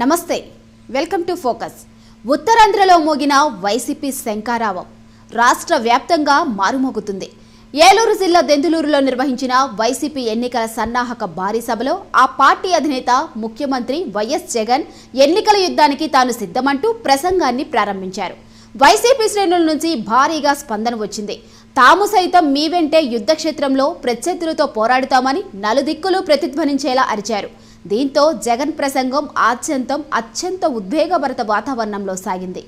నమస్తే welcome to focus. ఉత్తరాంధ్రలో మోగిన YCP శంకారావం రాష్ట్ర వ్యాప్తంగా మారుమోగుతుంది. ఏలూరు జిల్లా దెందులూరులో నిర్వహించిన వైసీపీ ఎన్నికల సన్నాహక భారీ సభలో ఆ పార్టీ అధినేత ముఖ్యమంత్రి వైఎస్ జగన్ ఎన్నికల యుద్ధానికి తాను సిద్ధమంటూ ప్రసంగాన్ని ప్రారంభించారు. వైసీపీ శ్రేణుల నుంచి భారీగా స్పందన వచ్చింది. తాము సైతం మీ వెంటే యుద్ధక్షేత్రంలో ప్రత్యర్థులతో పోరాడుతామని నలుదిక్కులు ప్రతిధ్వనించేలా అరిచారు. దీంతో జగన్ ప్రసంగం ఆద్యంతం అత్యంత ఉద్వేగభరిత వాతావరణంలో సాగింది.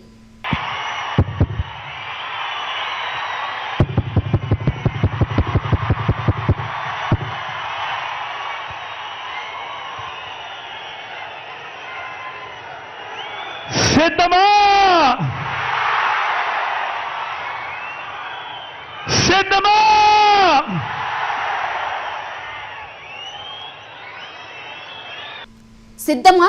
సిద్ధమా?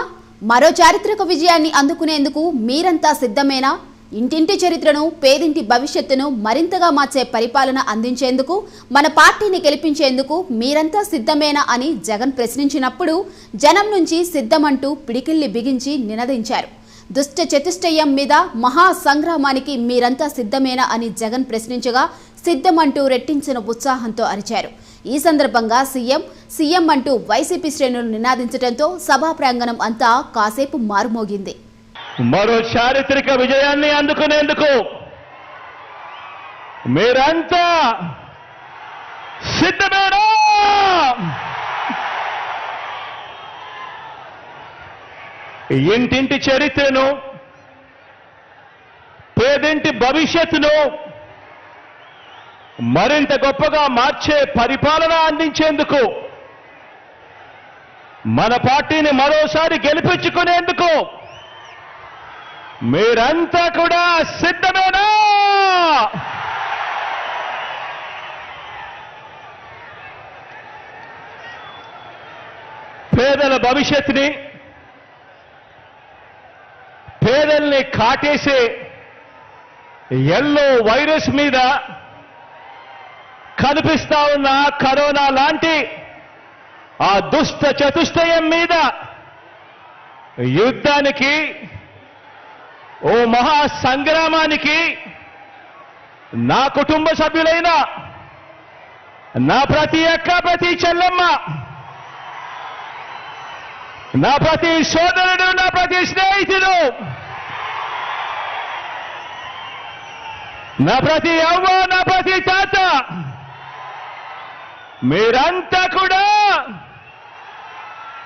మరో చారిత్రక విజయాన్ని అందుకునేందుకు మీరంతా సిద్ధమేనా? ఇంటింటి చరిత్రను పేదింటి భవిష్యత్తును మరింతగా మార్చే పరిపాలన అందించేందుకు మన పార్టీని గెలిపించేందుకు మీరంతా సిద్ధమేనా అని జగన్ ప్రశ్నించినప్పుడు జనం నుంచి సిద్ధమంటూ పిడికిల్లి బిగించి నినదించారు. దుష్ట చతుష్టయం మీద మహా సంగ్రామానికి మీరంతా సిద్ధమేనా అని జగన్ ప్రశ్నించగా సిద్ధమంటూ రెట్టించిన ఉత్సాహంతో అరిచారు. ఈ సందర్భంగా సీఎం సీఎం అంటూ వైసీపీ శ్రేణులు నినాదించడంతో సభా ప్రాంగణం అంతా కాసేపు మారుమోగింది. మరో చారిత్రక విజయాన్ని అందుకునేందుకు మీరంతా సిద్ధమేనా? ఇంటింటి చరిత్రను పేదింటి భవిష్యత్తును మరింత గొప్పగా మార్చే పరిపాలన అందించేందుకు మన పార్టీని మరోసారి గెలిపించుకునేందుకు మీరంతా కూడా సిద్ధమేనా? పేదల భవిష్యత్తుని పేదల్ని కాటేసే ఎల్లో వైరస్ మీద కనిపిస్తా ఉన్న కరోనా లాంటి ఆ దుష్ట చతుష్టయం మీద యుద్ధానికి ఓ మహా సంగ్రామానికి నా కుటుంబ సభ్యులైన నా ప్రతి అక్క ప్రతి చెల్లెమ్మ నా ప్రతి సోదరుడు నా ప్రతి స్నేహితుడు నా ప్రతి అవ్వ నా ప్రతి తాత మీరంతా కూడా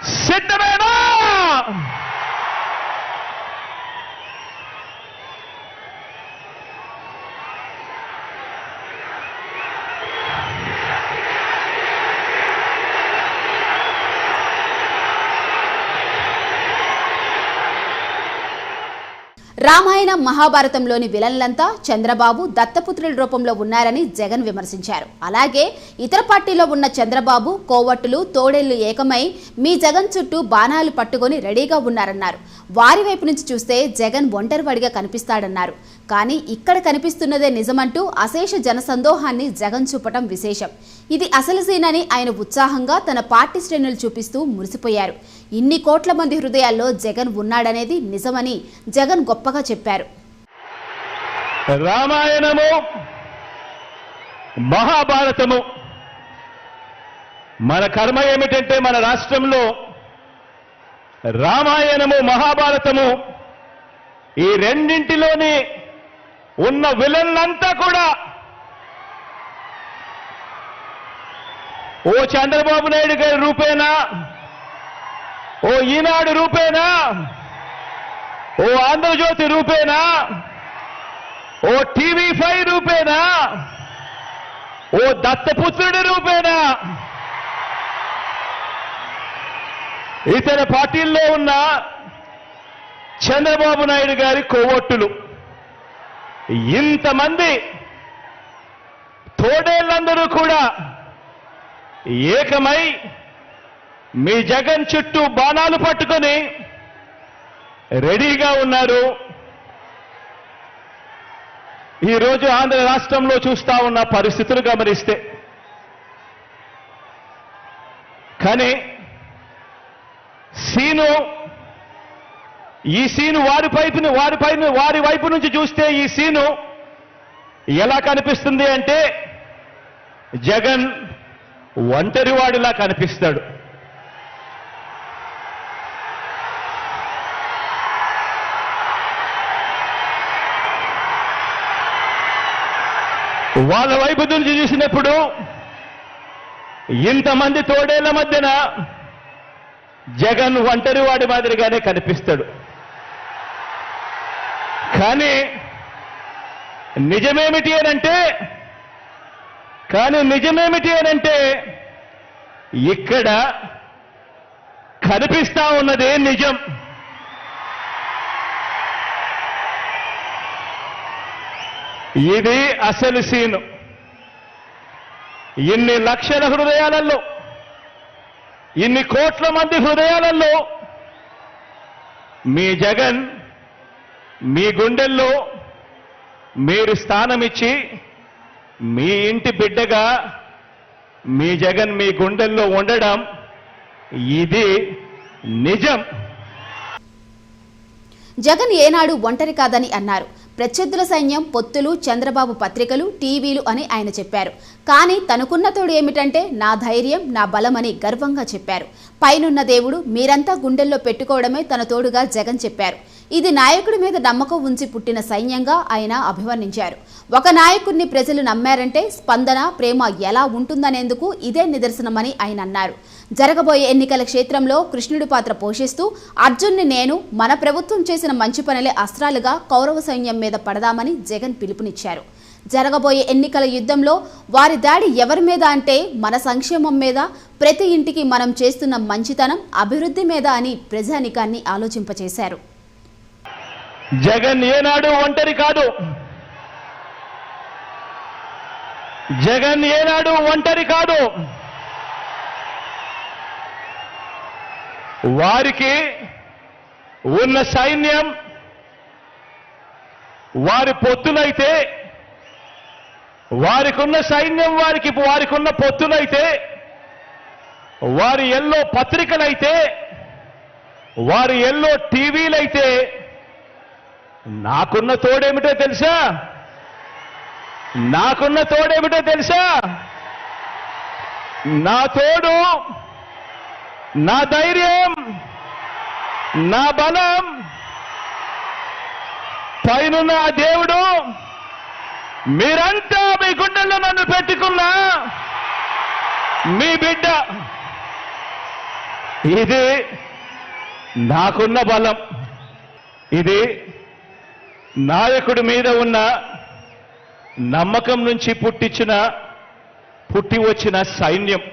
సిద్ధమేనా? రామాయణం మహాభారతంలోని విలన్లంతా చంద్రబాబు దత్తపుత్రుల రూపంలో ఉన్నారని జగన్ విమర్శించారు. అలాగే ఇతర పార్టీలో ఉన్న చంద్రబాబు కోవట్టులు తోడేళ్ళు ఏకమై మీ జగన్ చుట్టూ బాణాలు పట్టుకొని రెడీగా ఉన్నారన్నారు. వారి వైపు నుంచి చూస్తే జగన్ ఒంటరివాడిగా కనిపిస్తాడన్నారు. కానీ ఇక్కడ కనిపిస్తున్నదే నిజమంటూ అశేష జనసందోహాన్ని జగన్ చూపటం విశేషం. ఇది అసలు సీనని ఆయన ఉత్సాహంగా తన పార్టీ శ్రేణులు చూపిస్తూ మురిసిపోయారు. ఇన్ని కోట్ల మంది హృదయాల్లో జగన్ ఉన్నాడనేది నిజమని జగన్ గొప్పగా చెప్పారు. రామాయణము మహాభారతము మన కర్మ ఏమిటంటే మన రాష్ట్రంలో రామాయణము మహాభారతము ఈ రెండింటిలోనే ఉన్న విలన్లంతా కూడా ఓ చంద్రబాబు నాయుడు గారి రూపేనా? ఓ ఈనాడు రూపేనా? ఓ ఆంధ్రజ్యోతి రూపేనా? ఓ టీవీ ఫైవ్ రూపేనా? ఓ దత్తపుత్రుడి రూపేనా? ఇతర పార్టీల్లో ఉన్న చంద్రబాబు నాయుడు గారి కొవ్వొట్టులు. ఇంతమంది తోడేళ్ళందరూ కూడా ఏకమై మీ జగన్ చుట్టూ బాణాలు పట్టుకొని రెడీగా ఉన్నారు. ఈరోజు ఆంధ్ర రాష్ట్రంలో చూస్తా ఉన్న పరిస్థితులు గమనిస్తే. కానీ సీను ఈ సీను వారి వైపుని వారి పైన వారి వైపు నుంచి చూస్తే ఈ సీను ఎలా కనిపిస్తుంది అంటే జగన్ ఒంటరివాడిలా కనిపిస్తాడు. వాళ్ళ వైపు నుంచి చూసినప్పుడు ఇంతమంది తోడేళ్ళ మధ్యన జగన్ ఒంటరివాడి మాదిరిగానే కనిపిస్తాడు. కానీ నిజమేమిటి అనంటే కానీ నిజమేమిటి అనంటే ఇక్కడ కనిపిస్తా ఉన్నదే నిజం. ఇది అసలు సీను. ఇన్ని లక్షల హృదయాలలో ఇన్ని కోట్ల మంది హృదయాలలో మీ జగన్ మీ గుండెల్లో మీరు స్థానమిచ్చి మీ ఇంటి బిడ్డగా మీ జగన్ మీ గుండెల్లో ఉండడం ఇది నిజం. జగన్ ఏనాడు ఒంటరి కాదని అన్నారు. ప్రత్యర్థుల సైన్యం పొత్తులు చంద్రబాబు పత్రికలు టీవీలు అని ఆయన చెప్పారు. కానీ తనకున్న తోడు ఏమిటంటే నా ధైర్యం నా బలమని గర్వంగా చెప్పారు. పైనున్న దేవుడు మీరంతా గుండెల్లో పెట్టుకోవడమే తన తోడుగా జగన్ చెప్పారు. ఇది నాయకుడి మీద నమ్మకం ఉంచి పుట్టిన సైన్యంగా ఆయన అభివర్ణించారు. ఒక నాయకుడిని ప్రజలు నమ్మారంటే స్పందన ప్రేమ ఎలా ఉంటుందనేందుకు ఇదే నిదర్శనమని ఆయన అన్నారు. జరగబోయే ఎన్నికల క్షేత్రంలో కృష్ణుడి పాత్ర పోషిస్తూ అర్జున్ని నేను మన ప్రభుత్వం చేసిన మంచి పనులే అస్త్రాలుగా కౌరవ సైన్యం మీద పడదామని జగన్ పిలుపునిచ్చారు. జరగబోయే ఎన్నికల యుద్ధంలో వారి దాడి ఎవరి మీద అంటే మన సంక్షేమం మీద ప్రతి ఇంటికి మనం చేస్తున్న మంచితనం అభివృద్ధి మీద అని ప్రజానికాన్ని ఆలోచింపచేశారు. జగన్ ఏనాడు ఒంటరి కాదు. జగన్ ఏనాడు ఒంటరి కాదు. వారికి ఉన్న సైన్యం వారి పొత్తులైతే వారికి ఉన్న సైన్యం వారికి వారికి ఉన్న పొత్తులైతే వారి ఎల్లో పత్రికలైతే వారి ఎల్లో టీవీలైతే నాకున్న తోడేమిటో తెలుసా? నాకున్న తోడేమిటో తెలుసా? నా తోడు నా ధైర్యం నా బలం పైనున్న దేవుడు మీరంతా మీ గుండెల్లో నన్ను పెట్టుకున్నా మీ బిడ్డ. ఇది నాకున్న బలం. ఇది నాయకుడి మీద ఉన్న నమ్మకం నుంచి పుట్టించిన పుట్టి వచ్చిన సైన్యం.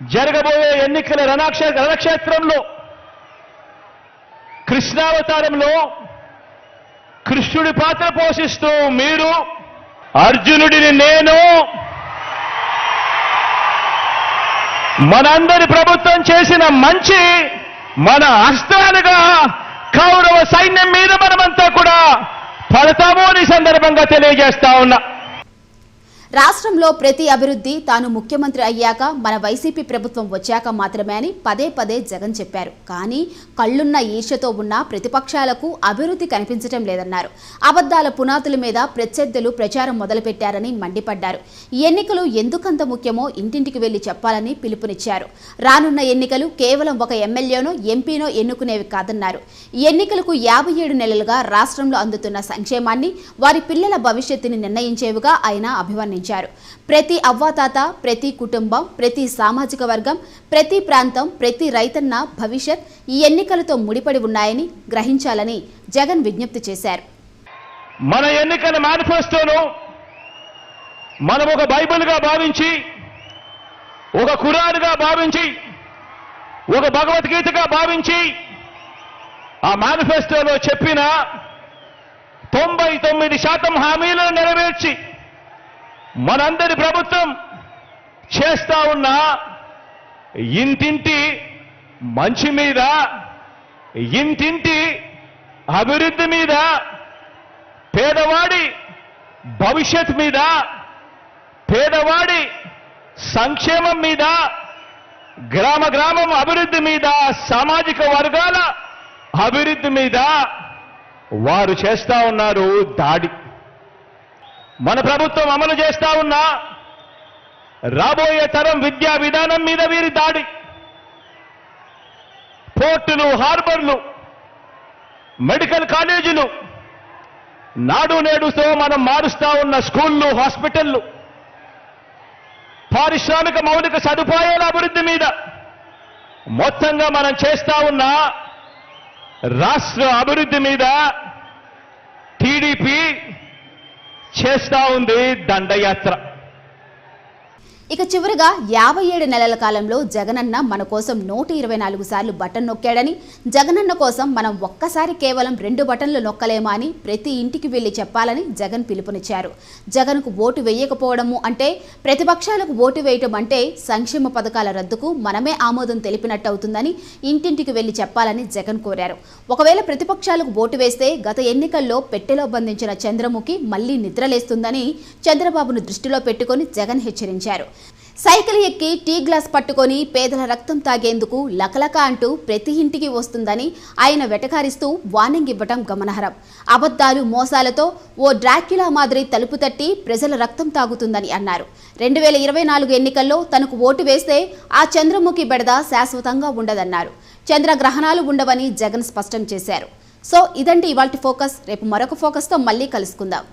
జరగబోయే ఎన్నికల రణక్షే రణక్షేత్రంలో కృష్ణావతారంలో కృష్ణుడి పాత్ర పోషిస్తూ మీరు అర్జునుడిని నేను మనందరి ప్రభుత్వం చేసిన మంచి మన అస్త్రాలుగా కౌరవ సైన్యం మీద మనమంతా కూడా పడతాము అని సందర్భంగా తెలియజేస్తా ఉన్నా. రాష్ట్రంలో ప్రతి అభివృద్ధి తాను ముఖ్యమంత్రి అయ్యాక మన వైసీపీ ప్రభుత్వం వచ్చాక మాత్రమే అని పదే పదే జగన్ చెప్పారు. కానీ కళ్ళున్న ఈర్ష్యతో ఉన్న ప్రతిపక్షాలకు అభివృద్ధి కనిపించటం లేదన్నారు. అబద్ధాల పునాదుల మీద ప్రత్యర్థులు ప్రచారం మొదలుపెట్టారని మండిపడ్డారు. ఎన్నికలు ఎందుకంత ముఖ్యమో ఇంటింటికి వెళ్ళి చెప్పాలని పిలుపునిచ్చారు. రానున్న ఎన్నికలు కేవలం ఒక ఎమ్మెల్యేనో ఎంపీనో ఎన్నుకునేవి కాదన్నారు. ఎన్నికలకు యాభై ఏడు నెలలుగా రాష్ట్రంలో అందుతున్న సంక్షేమాన్ని వారి పిల్లల భవిష్యత్తుని నిర్ణయించేవిగా ఆయన అభివర్ణించారు. ప్రతి అవ్వాతాత ప్రతి కుటుంబం ప్రతి సామాజిక వర్గం ప్రతి ప్రాంతం ప్రతి రైతన్న భవిష్యత్ ఈ ఎన్నికలతో ముడిపడి ఉన్నాయని గ్రహించాలని జగన్ విజ్ఞప్తి చేశారు. మన ఎన్నికల మేనిఫెస్టోను మనం ఒక బైబిల్గా భావించి ఒక కురాన్గా భావించి ఒక భగవద్గీతగా భావించి ఆ మేనిఫెస్టోలో చెప్పిన తొంభై తొమ్మిది శాతం హామీలను నెరవేర్చి మనందరి ప్రభుత్వం చేస్తా ఉన్న ఇంటింటి మంచి మీద ఇంటింటి అభివృద్ధి మీద పేదవాడి భవిష్యత్ మీద పేదవాడి సంక్షేమం మీద గ్రామ గ్రామం అభివృద్ధి మీద సామాజిక వర్గాల అభివృద్ధి మీద వారు చేస్తా ఉన్నారు దాడి. మన ప్రభుత్వం అమలు చేస్తా ఉన్న రాబోయే తరం విద్యా విధానం మీద వీరి దాడి. పోర్టులు హార్బర్లు మెడికల్ కాలేజీలు నాడు నేడుతో మనం మారుస్తా ఉన్న స్కూళ్ళు హాస్పిటళ్ళు పారిశ్రామిక మౌలిక సదుపాయాల అభివృద్ధి మీద మొత్తంగా మనం చేస్తా ఉన్న రాష్ట్ర అభివృద్ధి మీద టీడీపీ చేస్తా ఉంది దండయాత్ర. ఇక చివరిగా యాభై ఏడు నెలల కాలంలో జగనన్న మన కోసం నూట ఇరవై నాలుగు సార్లు బటన్ నొక్కాడని జగనన్న కోసం మనం ఒక్కసారి కేవలం రెండు బటన్లు నొక్కలేమా అని ప్రతి ఇంటికి వెళ్ళి చెప్పాలని జగన్ పిలుపునిచ్చారు. జగన్కు ఓటు వేయకపోవడము అంటే ప్రతిపక్షాలకు ఓటు వేయటం అంటే సంక్షేమ పథకాల రద్దుకు మనమే ఆమోదం తెలిపినట్టు అవుతుందని ఇంటింటికి వెళ్ళి చెప్పాలని జగన్ కోరారు. ఒకవేళ ప్రతిపక్షాలకు ఓటు వేస్తే గత ఎన్నికల్లో పెట్టెలో బంధించిన చంద్రముఖి మళ్ళీ నిద్రలేస్తుందని చంద్రబాబును దృష్టిలో పెట్టుకొని జగన్ హెచ్చరించారు. సైకిల్ ఎక్కి టీ గ్లాస్ పట్టుకొని పేదల రక్తం తాగేందుకు లకలక అంటూ ప్రతి ఇంటికి వస్తుందని ఆయన వెటకారిస్తూ వార్నింగ్ ఇవ్వటం గమనార్హం. అబద్ధాలు మోసాలతో ఓ డ్రాక్యులా మాదిరి తలుపు తట్టి ప్రజల రక్తం తాగుతుందని అన్నారు. రెండు వేల ఇరవై నాలుగు ఎన్నికల్లో తనకు ఓటు వేస్తే ఆ చంద్రముఖి బెడద శాశ్వతంగా ఉండదన్నారు. చంద్రగ్రహణాలు ఉండవని జగన్ స్పష్టం చేశారు. సో ఇదండి ఇవాల్టి ఫోకస్. రేపు మరొక ఫోకస్తో మళ్ళీ కలుసుకుందాం.